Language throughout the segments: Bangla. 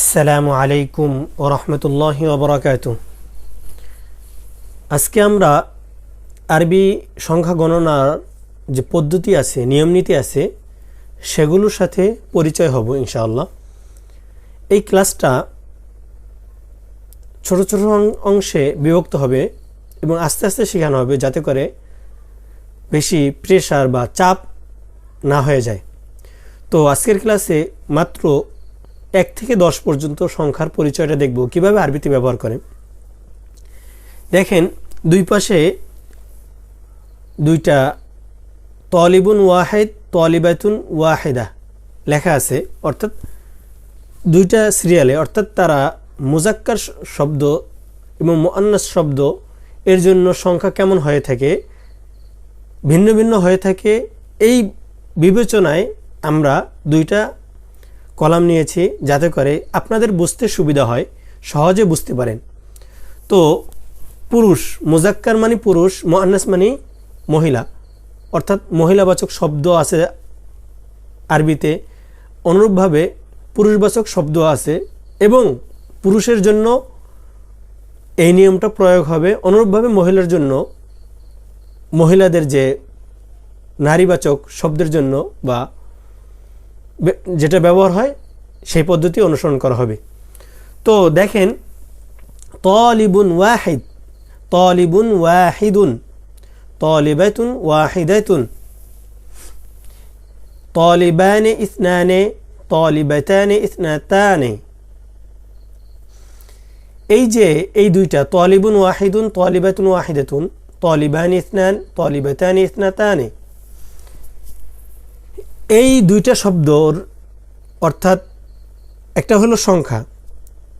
আসসালামু আলাইকুম ও রহমতুল্লাহি ওবরাকাত আজকে আমরা আরবি সংখ্যা গণনার যে পদ্ধতি আছে নিয়ম নীতি আছে, সেগুলোর সাথে পরিচয় হব ইনশাআল্লাহ। এই ক্লাসটা ছোট ছোট অংশে বিভক্ত হবে এবং আস্তে আস্তে শেখানো হবে যাতে করে বেশি প্রেশার বা চাপ না হয়ে যায়। তো আজকের ক্লাসে মাত্র এক থেকে দশ পর্যন্ত সংখ্যার পরিচয়টা দেখব। কীভাবে আরবিতে ব্যবহার করে? দেখেন, দুই পাশে দুইটা তলিবুন ওয়াহেদ, তলিবাতুন ওয়াহেদা লেখা আছে। অর্থাৎ দুইটা সিরিয়ালে, অর্থাৎ তারা মুজাক্কার শব্দ এবং মোয়ান্নাস শব্দ, এর জন্য সংখ্যা কেমন হয়ে থাকে? ভিন্ন ভিন্ন হয়ে থাকে। এই বিবেচনায় আমরা দুইটা কলাম নিয়েছি যাতে করে আপনাদের বুঝতে সুবিধা হয়, সহজে বুঝতে পারেন। তো, পুরুষ, মুজাক্কার মানে পুরুষ মোয়ান্নাস মানে মহিলা। অর্থাৎ মহিলাবাচক শব্দ আছে আরবিতে, অনুরূপভাবে পুরুষবাচক শব্দ আছে এবং পুরুষের জন্য এই নিয়মটা প্রয়োগ হবে। অনুরূপভাবে মহিলার জন্য, মহিলাদের যে নারীবাচক শব্দের জন্য বা যেটা ব্যবহার হয়, সেই পদ্ধতি অনুসরণ করা হবে। তো দেখেন, তলিবুন ওয়াহিদ, তলিবুন ওয়াহিদুন, তলিবাতুন ওয়াহিদাতুন, তলিবানে ইসনানে, তলিবাতানে ইসনাতানে। এই যে এই দুইটা, তলিবুন ওয়াহিদুন, তলিবাতুন ওয়াহিদাতুন, তলিবান ইসনান, তলিবাতান ইসনাতানে এই দুইটা শব্দর অর্থাৎ একটা হলো সংখ্যা।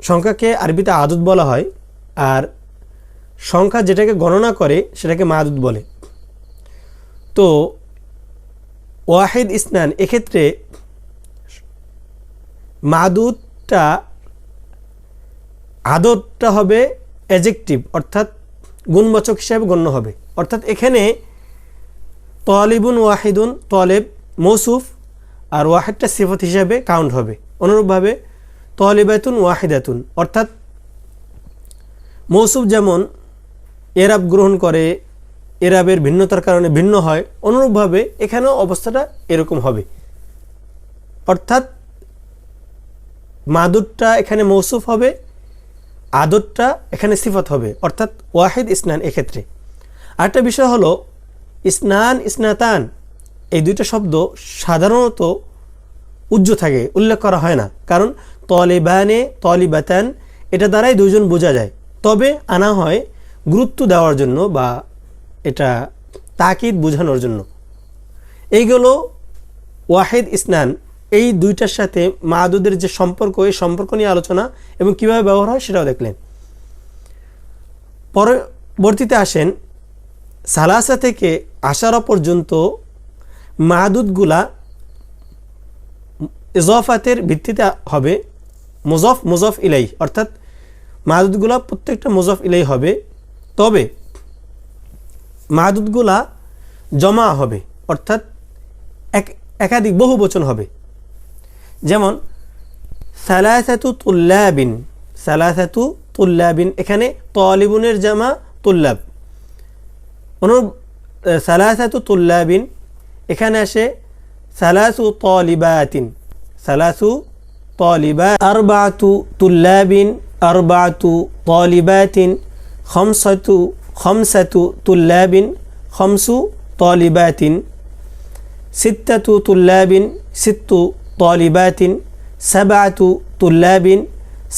সংখ্যাকে আরবিতে আদত বলা হয় আর সংখ্যা যেটাকে গণনা করে সেটাকে মাদুদ বলে। তো ওয়াহিদ ইসনান এক্ষেত্রে মাদুদটা আদতটা হবে অ্যাজেক্টিভ অর্থাৎ গুণবাচক হিসাবে গণ্য হবে। অর্থাৎ এখানে তলিবুন ওয়াহিদুন তলেব মৌসুফ আর ওয়াহেদটা সিফত হিসাবে কাউন্ট হবে। অনুরূপভাবে তলিবাতুন ওয়াহিদাতুন। অর্থাৎ মৌসুফ যেমন এরাব গ্রহণ করে, এরাবের ভিন্নতার কারণে ভিন্ন হয়, অনুরূপভাবে এখানেও অবস্থাটা এরকম হবে। অর্থাৎ মাদুরটা এখানে মৌসুফ হবে, আদরটা এখানে সিফত হবে। অর্থাৎ ওয়াহিদ ইসনান এক্ষেত্রে। আরেকটা বিষয় হলো, ইসনান ইসনাতান এই দুইটা শব্দ সাধারণত উজ্জ থাকে, উল্লেখ করা হয় না। কারণ তলিবানে, তলিবাতান, এটা দ্বারাই দুইজন বোঝা যায়। তবে আনা হয় গুরুত্ব দেওয়ার জন্য বা এটা তাকিদ বোঝানোর জন্য। এইগুলো ওয়াহেদ ইসনান। এই দুইটার সাথে মাদুদের যে সম্পর্ক, এই সম্পর্ক নিয়ে আলোচনা এবং কীভাবে ব্যবহার হয় সেটাও দেখলেন। পরবর্তীতে আসেন সালাসা থেকে আশারা পর্যন্ত মাদুদগুলা ইজফাতের ভিত্তিতে হবে, মুজফ মুজফ ইলাই অর্থাৎ মাদুদগুলা প্রত্যেকটা মুজফ ইলাই হবে, তবে মাদুদগুলা জমা হবে, অর্থাৎ এক, একাধিক বহু বচন হবে। যেমন, সালাসাতু তুল্লাবিন সালাসাতু তুল্লাবিন, এখানে তলিবুনের জামা তুল্লাব। অনুরূপ সালাসাতু তুল্লাবিন এখানে আসে সালাসু তলিবাতিন। সালাসু তলিবা আরবাতু তুল্লাবিন, আরবাতু তলিবাতিন, খমসাতু খমসাতু তুল্লাবিন, খমসু তলিবাতিন। সিত্তাতু তুল্লাবিন, সিত্তু তলিবাতিন। সাবাতু তুল্লাবিন,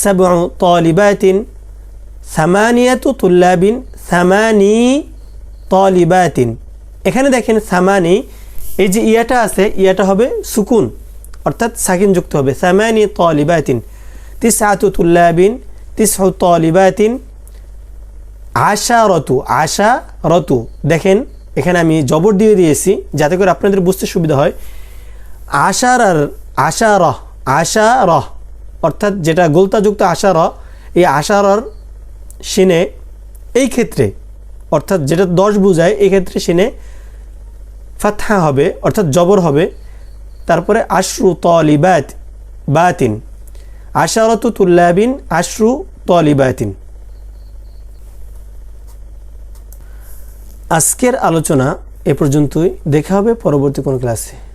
সাবউ তলিবাতিন। সামানিয়াতু তুল্লাবিন, সামানি তলিবাতিন। এখানে দেখেন সামানি এই যে ইয়াটা আছে, ইয়াটা হবে সুকুন, অর্থাৎ সাকিন যুক্ত হবে। সামানি তলিবাতিন, তিসআতু তুল্লাবিন তিসউ তলিবাতিন আশা রতু আশা রতু দেখেন, এখানে আমি জবর দিয়ে দিয়েছি, যাতে করে আপনাদের বুঝতে সুবিধা হয়। আশার আর আশা রহ আশা রহ অর্থাৎ যেটা গোলতাযুক্ত আশা র এই আশারর সিনে এই ক্ষেত্রে, অর্থাৎ যেটা দশ বোঝায়, এই ক্ষেত্রে সিনে ফাতহা হবে, অর্থাৎ জবর হবে। তারপরে আশরু তলিবাত বাতিন। আশারত তুল্লাবিন আশরু তলিবাতিন। আজকের আলোচনা এ পর্যন্তই। দেখা হবে পরবর্তী কোন ক্লাসে।